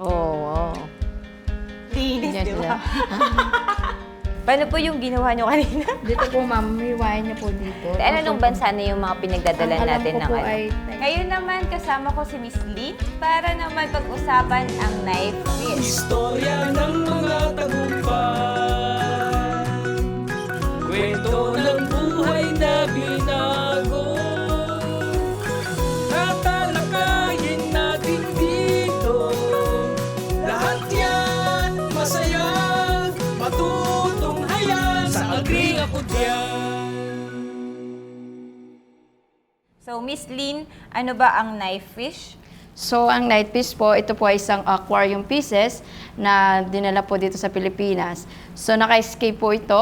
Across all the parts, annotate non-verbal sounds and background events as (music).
Oo. Oh, Linis, Yes, di ba? (laughs) Paano po yung ginawa nyo kanina? Dito po ma'am, hiwain niyo po dito. ano nung bansa na yung mga pinagdadala Ang alam natin ko ng po ano? ay- Ngayon naman, kasama ko si Miss Lee para naman pag-usapan ang knife fish. Istorya ng mga tagumpay Kwento ng Miss Lynn, ano ba ang knife fish? So, ang night fish po, ito po ay isang aquarium pieces na dinala po dito sa Pilipinas. So, naka-escape po ito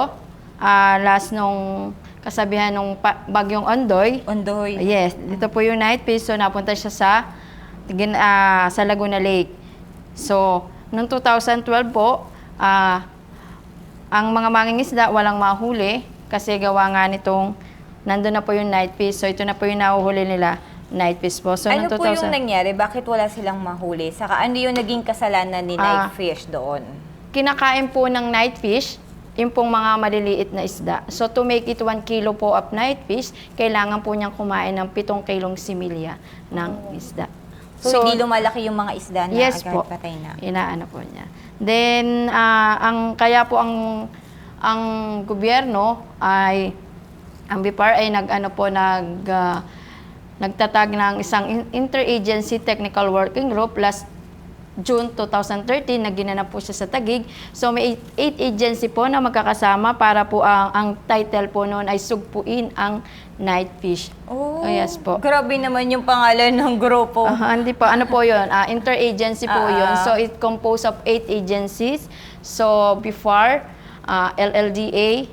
ah, last nung kasabihan nung pa- bagyong Ondoy. Ondoy. Yes, dito po yung night fish. So, napunta siya sa, gin- ah, sa Laguna Lake. So, noong 2012 po, ah, ang mga mangingisda walang mahuli kasi gawa nga nitong nandun na po yung night fish. So, ito na po yung nahuhuli nila, night fish po. So, ano noong po yung 2000 nangyari? Bakit wala silang mahuli? Saka ano yung naging kasalanan ni Ah. knife fish doon? kinakain po ng night fish, yung pong mga maliliit na isda. So to make it 1 kilo po of night fish, kailangan po niyang kumain ng 7 kilong similya ng isda. So, hindi lumalaki yung mga isda na yes agad po. patay na. Inaano po niya. Then, ah, ang, kaya po ang, ang gobyerno ay, ang BIPAR ay nag-ano po, nag, ah, nagtatag ng isang in- interagency technical working group last June 2013 na ginanap po siya sa Tagig. So may eight, eight agency po na magkakasama para po ang, ang title po noon ay Sugpuin ang Night Fish. Oh, yes po. Grabe naman yung pangalan ng grupo. Ah, hindi po. Ano po yun? Ah, interagency po Ah, yun. ah. So, it composed of eight agencies. So, BIFAR, ah, LLDA,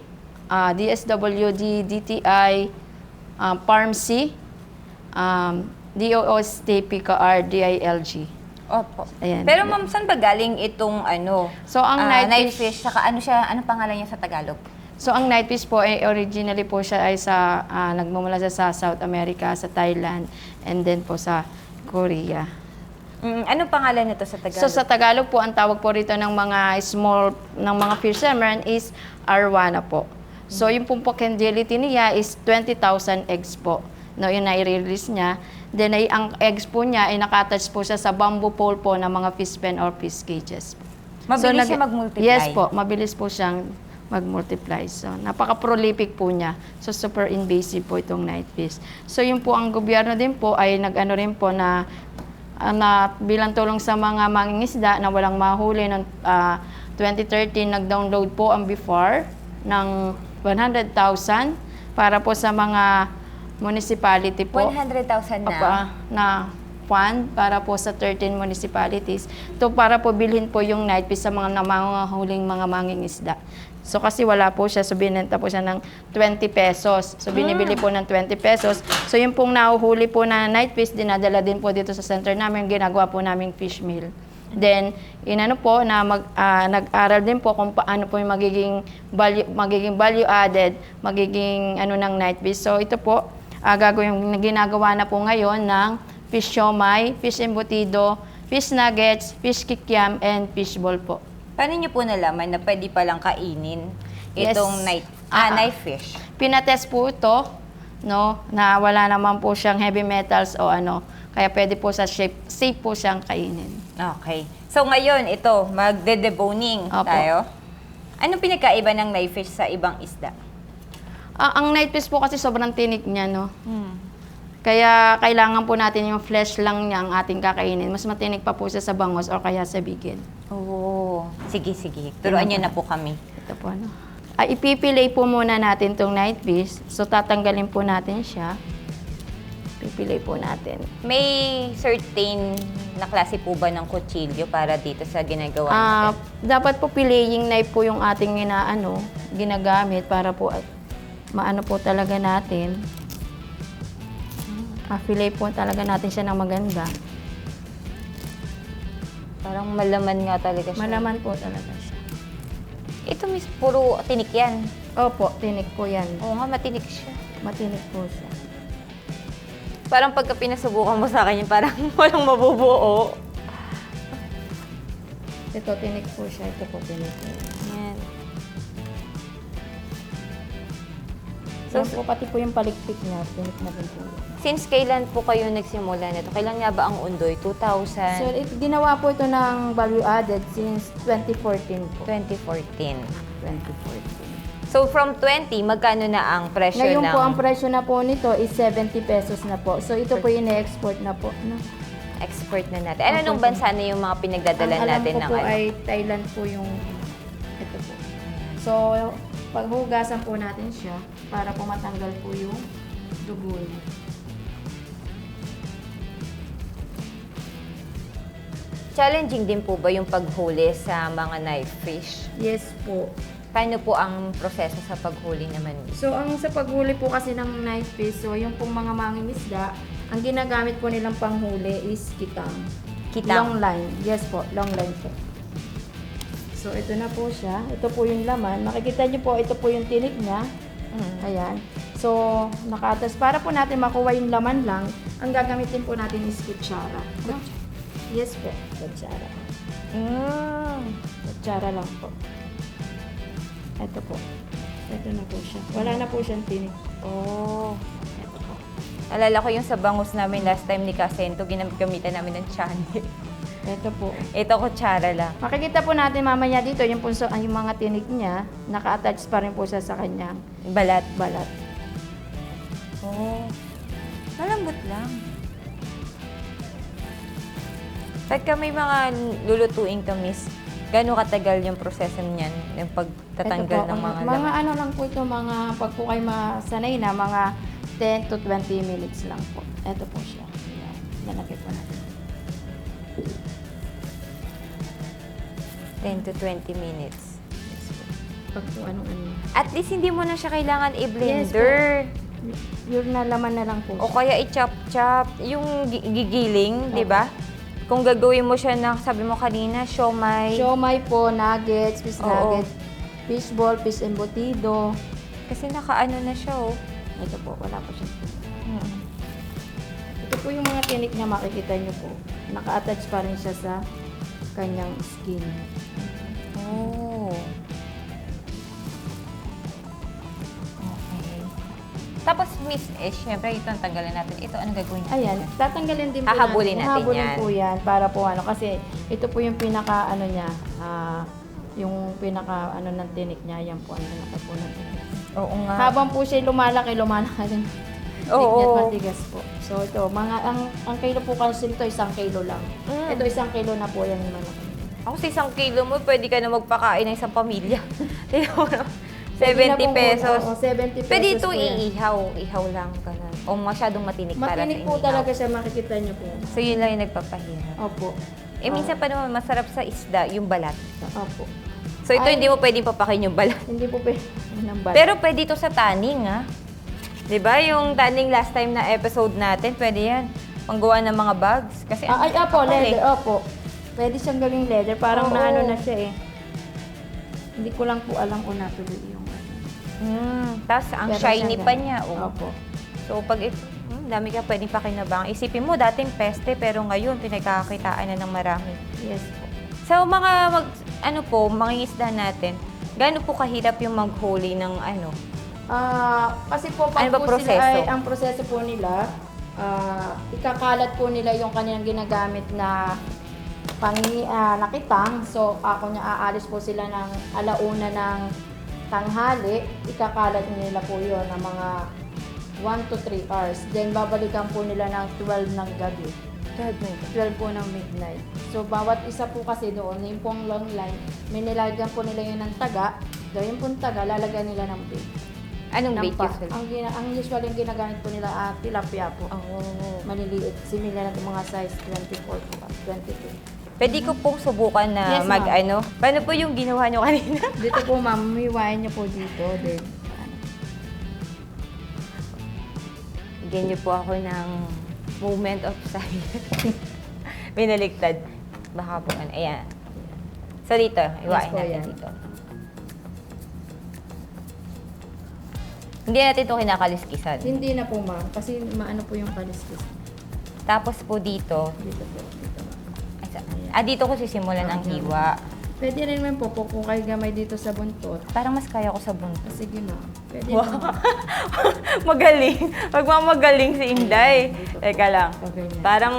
ah, DSWD, DTI, um, PARMC, um, DOOST, PKR, DILG. Opo. Ayan. Pero ma'am, saan ba galing itong ano? So, ang ah, night night fish- saka ano siya, ano pangalan niya sa Tagalog? So, ang night fish po, ay originally po siya ay sa, ah, nagmumula siya sa South America, sa Thailand, and then po sa Korea. Mm, ano pangalan nito sa Tagalog? So sa Tagalog po, ang tawag po rito ng mga small, ng mga fishermen is arwana po. So yung pong potentiality niya is 20,000 eggs po. No, yun na-release niya. Then ay, ang eggs po niya ay nakatouch po siya sa bamboo pole po ng mga fish pen or fish cages. Mabilis nag- siya mag-multiply? Yes po, mabilis po siyang mag-multiply. So, napaka-prolific po niya. So, super invasive po itong night fish. So, yun po ang gobyerno din po ay nag-ano rin po na, ah, na bilang tulong sa mga mangingisda na walang mahuli noong ah, 2013, nag-download po ang BIFAR ng 100,000 para po sa mga municipality po. 100,000 na. Apa, na fund para po sa 13 municipalities. To para po bilhin po yung night fish sa mga namangahuling mga mangingisda. So kasi wala po siya, so binenta po siya ng 20 pesos. So binibili po ng 20 pesos. So yung pong nahuhuli po na night fish, dinadala din po dito sa center namin, ginagawa po naming fish meal. Then, inano po na mag, ah, nag-aral din po kung paano po yung magiging value, magiging value added, magiging ano ng night fish. So ito po, uh, gagawin, ginagawa na po ngayon ng fish siomay, fish embutido, fish nuggets, fish kikiam, and fish ball po. Paano niyo po nalaman na pwede palang kainin Yes. itong night, Ah, ah. knife fish? Pinatest po ito, no, na wala naman po siyang heavy metals o ano, kaya pwede po sa shape, safe po siyang kainin. Okay. So ngayon, ito, magde-deboning Opo. tayo. Anong pinagkaiba ng knife fish sa ibang isda? Ah, ang night fish po kasi sobrang tinik niya, no. Hmm. Kaya kailangan po natin yung flesh lang niya ang ating kakainin. Mas matinik pa po siya sa bangos o kaya sa bigid. Oo. Sige, sige. Turuan niyo na po kami. Ito po ano. Ay, ipipilay po muna natin tong night fish. So, tatanggalin po natin siya. Pipilay po natin. May certain na klase po ba ng kutsilyo para dito sa ginagawa Ah, natin? dapat po pilaying knife po yung ating inaano, ginagamit para po at maano po talaga natin. Ma-fillet po talaga natin siya ng maganda. Parang malaman nga talaga siya. Malaman po talaga siya. Ito miss, puro tinik yan. Opo, tinik po yan. Oo nga, matinik siya. Matinik po siya. Parang pagka pinasubukan mo sa akin yun, parang (laughs) walang mabubuo. Ito, tinik po siya. Ito po, tinik po. Yan. So, po, pati po yung palikpik niya, tinik na din po. Since kailan po kayo nagsimula nito? Kailan nga ba ang Undoy? 2000? So, it, ginawa po ito ng value added since 2014 po. 2014. 2014. So from 20, magkano na ang presyo Ngayon ng po, ang presyo na po nito is 70 pesos na po. So, ito po yung export na po. No? export na natin? Ano nung bansa na yung mga pinagdadala ang alam natin ko ng po ano? ay Thailand po yung ito po. So, paghugasan po natin siya para po matanggal po yung dugo niya. Challenging din po ba yung paghuli sa mga knife fish? Yes po. Paano po ang proseso sa paghuli naman? So, ang sa paghuli po kasi ng knife fish, so yung pong mga mangingisda, ang ginagamit po nilang panghuli is kitang. Kitang? Long line. Yes po, long line po. So, ito na po siya. Ito po yung laman. Makikita niyo po, ito po yung tinik niya. Mm. Ayan. So, nakatas. Para po natin makuha yung laman lang, ang gagamitin po natin is kutsara. Yes po, kutsara. Mm. Kutsara lang po. Ito po. Ito na po siya. Wala na po siyang tinik. Oh. Ito po. Alala ko yung sa bangus namin last time ni Kasento, ginamitan namin ng channel. Ito po. Ito, kutsara lang. Makikita po natin mamaya dito yung punso, ang yung mga tinik niya, naka-attach pa rin po siya sa kanyang Balat. balat. Oh. Malambot lang. Pagka may mga lulutuin ka, miss, gano'ng katagal yung proseso niyan, yung pagtatanggal Ito po, ng mga, mga laman? ano lang po ito, mga pag po kayo masanay na, mga 10 to 20 minutes lang po. Ito po siya. Ayan. Lalagay po natin. 10 to 20 minutes. Pag po anong ano. At least hindi mo na siya kailangan i-blender. Yung nalaman na lang po o siya. kaya i-chop-chop. Yung gi- gigiling, di ba? Kung gagawin mo siya na, sabi mo kanina, siomay. Siomay po, nuggets, fish Oo. nuggets, fish ball, fish embutido. Kasi nakaano na siya, oh. Ito po, wala po siya. Mm. Ito po yung mga tinik niya, makikita niyo po. Naka-attach pa rin siya sa kanyang skin. Oh. Tapos, Miss Ish, syempre, ito ang tanggalin natin. Ito, ano gagawin natin? Ayan, tatanggalin din po Hahabulin natin Hahabulin yan. po yan para po ano, kasi ito po yung pinaka, ano niya, ah, yung pinaka, ano, ng tinik niya. Ayan po, ang pinaka po ng. Oo nga. Habang po siya lumalaki, lumalaki din. (laughs) Oo. Tinik niya matigas po. So ito, mga, ang, ang kilo po kasi ito, isang kilo lang. Mm. Ito, isang kilo na po yan yung manok. Ako sa isang kilo mo, pwede ka na magpakain ng isang pamilya. (laughs) Tingnan. 70 na pesos. Oo, 70 pesos Pwede ito iihaw. Ihaw lang. Ganun. O masyadong matinik, para sa Makinig po talaga siya, makikita niyo po. So yun lang yung nagpapahirap. Opo. Eh minsan pa naman masarap sa isda yung balat. Opo. So ito Ay. hindi mo pwedeng papakin yung balat. Hindi po pwede. Ng bala. Pero pwede ito sa tanning ah. 'Di ba? Yung tanning last time na episode natin, pwede 'yan. Panggawa ng mga bags kasi Ah, ay, opo, Ako leather, eh. opo. Pwede siyang gawing leather. Parang Oo. naano na siya eh. Hindi ko lang po alam kung natuloy yung... Mm, Tapos ang Pero shiny siya pa niya. Oh. Opo. So pag hmm, dami ka pwedeng pakinabang. Isipin mo, dating peste, pero ngayon pinagkakakitaan na ng marami. Yes po. So mga mag, ano po, mga isda natin, gaano po kahirap yung maghuli ng ano? Ah, kasi po pag Ano ba po proseso? sila ay ang proseso po nila, ah, ikakalat po nila yung kanilang ginagamit na pangi ah, nakitang. So ako niya aalis po sila ng alauna ng tanghali, ikakalat nila po yon ng mga 1 to 3 hours. Then babalikan po nila ng 12 ng gabi. 12 po ng midnight. So, bawat isa po kasi doon, yung pong long line, may nilagyan po nila yun ng taga. So, yung pong taga, lalagyan nila ng bait. Anong Ng bait usually? Ang, gina, ang usual yung ginagamit po nila, ah, tilapia po. Oh. Maliliit. Similar na mga size 24 po, ah, 22. Pwede ko pong subukan na Yes, mag ma'am. ano. Paano po yung ginawa nyo kanina? (laughs) Dito po, ma'am, miwain niyo po dito. Then, Bigyan niyo po ako ng moment of silence. (laughs) Binaligtad. Baka po ano. Ayan. So dito, iwain po, natin yan. dito. Hindi natin ito kinakaliskisan. hindi na po, ma'am. Kasi maano po yung kaliskis. Tapos po dito, Dito po. Dito, Ah, dito ko sisimulan ang hiwa. Pwede rin naman po, po kung kayo gamay dito sa buntot. Parang mas kaya ko sa buntot. Ah, Sige na. Pwede Wow. (laughs) magaling. Magmamagaling si Inday. Teka lang. O, ganyan. Parang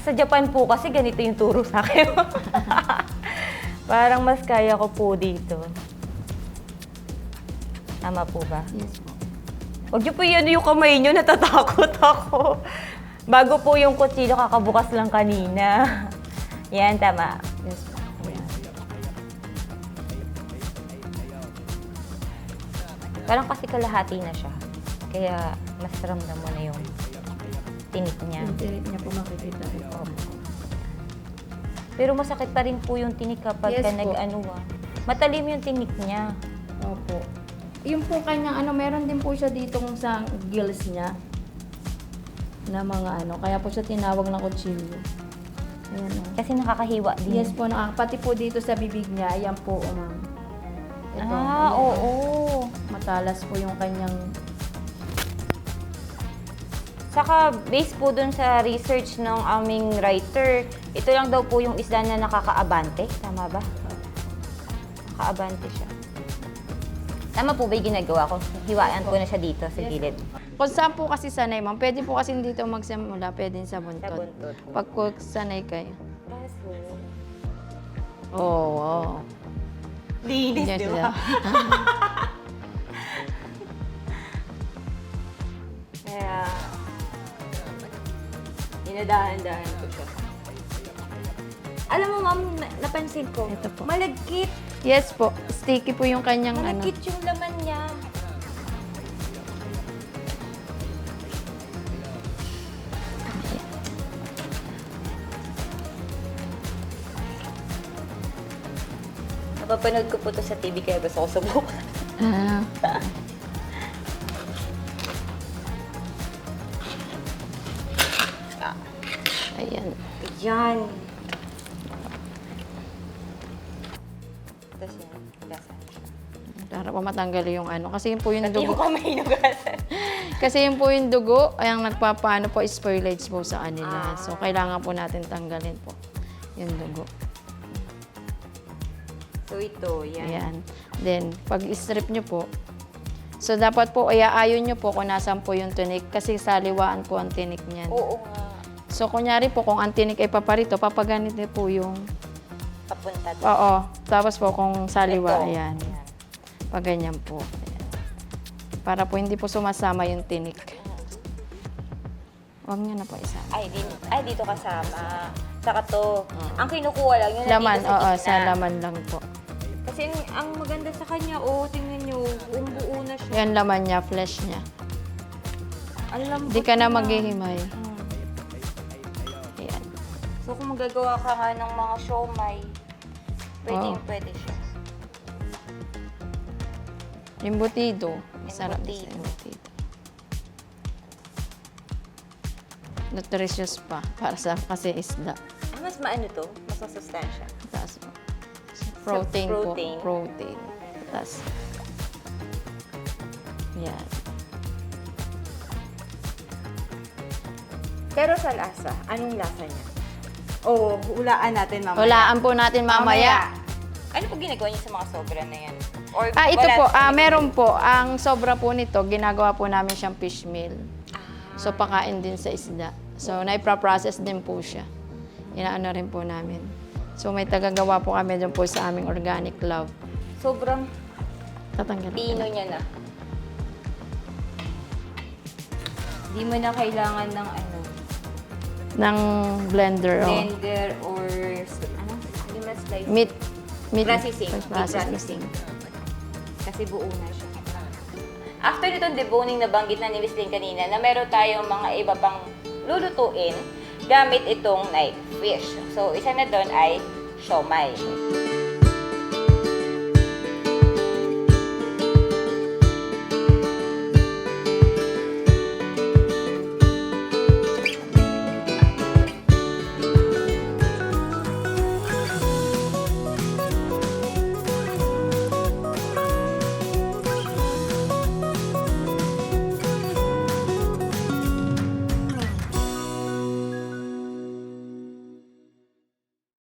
sa Japan po kasi ganito yung turo sa akin. (laughs) Parang mas kaya ko po dito. Tama po ba? Yes po. Huwag niyo po yun yung kamay niyo, natatakot ako. Bago po yung kutsilyo, kakabukas lang kanina. Yan, tama. Yes. Parang kasi kalahati na siya. Kaya mas ramdam mo na yung tinik niya. Yung tinik niya po makikita rin po. Pero masakit pa rin po yung tinik kapag Yes ka nag-ano ah. Matalim yung tinik niya. Opo. Yung po kanyang ano, meron din po siya dito kung sa gills niya na mga ano, kaya po siya tinawag na kutsilyo. Ayan o. Kasi nakakahiwa din. Yes po, na, pati po dito sa bibig niya, ayan po, o ma'am. Ito, Ah, oo. Matalas po yung kanyang, Saka based po dun sa research ng aming writer, ito lang daw po yung isda na nakakaabante. Tama ba? Nakaabante siya. Tama po ba yung ginagawa ko? Hiwaan ko na siya dito sa gilid. kung saan po kasi sanay ma'am, pwede po kasi dito magsimula, pwede sa Sa buntot. buntot. Pag po sanay kayo. Oo, oh, wow. linis, Yes, di yeah. ba? (laughs) Kaya, dinadahan-dahan ko siya. Alam mo, ma'am, na- napansin ko, Ito po. malagkit. Yes po, sticky po yung kanyang ano. Malagkit yung laman niya. Napapanood ko po to sa TV kaya gusto ko subukan. (laughs) Ah. Ayan. Yan. Tapos yan, gasan siya. Para po matanggal yung ano. Kasi yun po yung Pati yung dugo. kamay nugasan. (laughs) Kasi yun po yung dugo, ay ang nagpapaano po, spoilage po sa kanila. Ah. So, kailangan po natin tanggalin po yung dugo. So ito, yan. Ayan. Then, pag strip nyo po, so dapat po, ayaayon nyo po kung nasan po yung tinik. Kasi saliwaan po ang tinik niyan. Oo nga. So, kunyari po, kung ang tinik ay paparito, papaganit niyo po yung, Papunta doon. oo. Tapos po, kung saliwa, Ito. ayan. Pag ganyan po. Ayan. Para po hindi po sumasama yung tinik. Huwag niyo na po isa. Ay, di, ay, dito kasama. Saka to. Ang kinukuha lang, yun Laman, nandito sa oo, gitna. sa laman lang po. Kasi ang, ang maganda sa kanya, oh, tingnan nyo, buong buo na siya. Yan laman niya, flesh niya. Ang lambot Hindi ka na niya. maghihimay. Mm. Ayan. So kung magagawa ka nga ng mga siomay, pwede Oo. pwede siya. Yung butido. Masarap din Embutido. sa butido. Nutritious pa. Para sa kasi isda. Ah, mas maano to? Mas masustansya. Tapos, protein, protein. po. Protein. Tapos, yan. Pero sa lasa, anong lasa niya? Oo, hulaan natin mamaya. Hulaan po natin mamaya. Ano po ginagawa niyo sa mga sobra na yan? Or Ah, ito wala- po, ah, meron po. Ang sobra po nito, ginagawa po namin siyang fish meal. So, pakain din sa isda. So, naipa-process din po siya. Inaano rin po namin. So, may tagagawa po kami dyan po sa aming organic love. Sobrang Tatanggal pino niya na. Hindi mo na kailangan ng ano, ng blender. Oh. blender or ano, hindi man slice. Meat. Meat. Processing. Processing. processing. Kasi buo na siya. After nitong deboning na banggit na ni Miss Lynn kanina na meron tayong mga iba pang lulutuin gamit itong night fish. So, isa na doon ay siomay.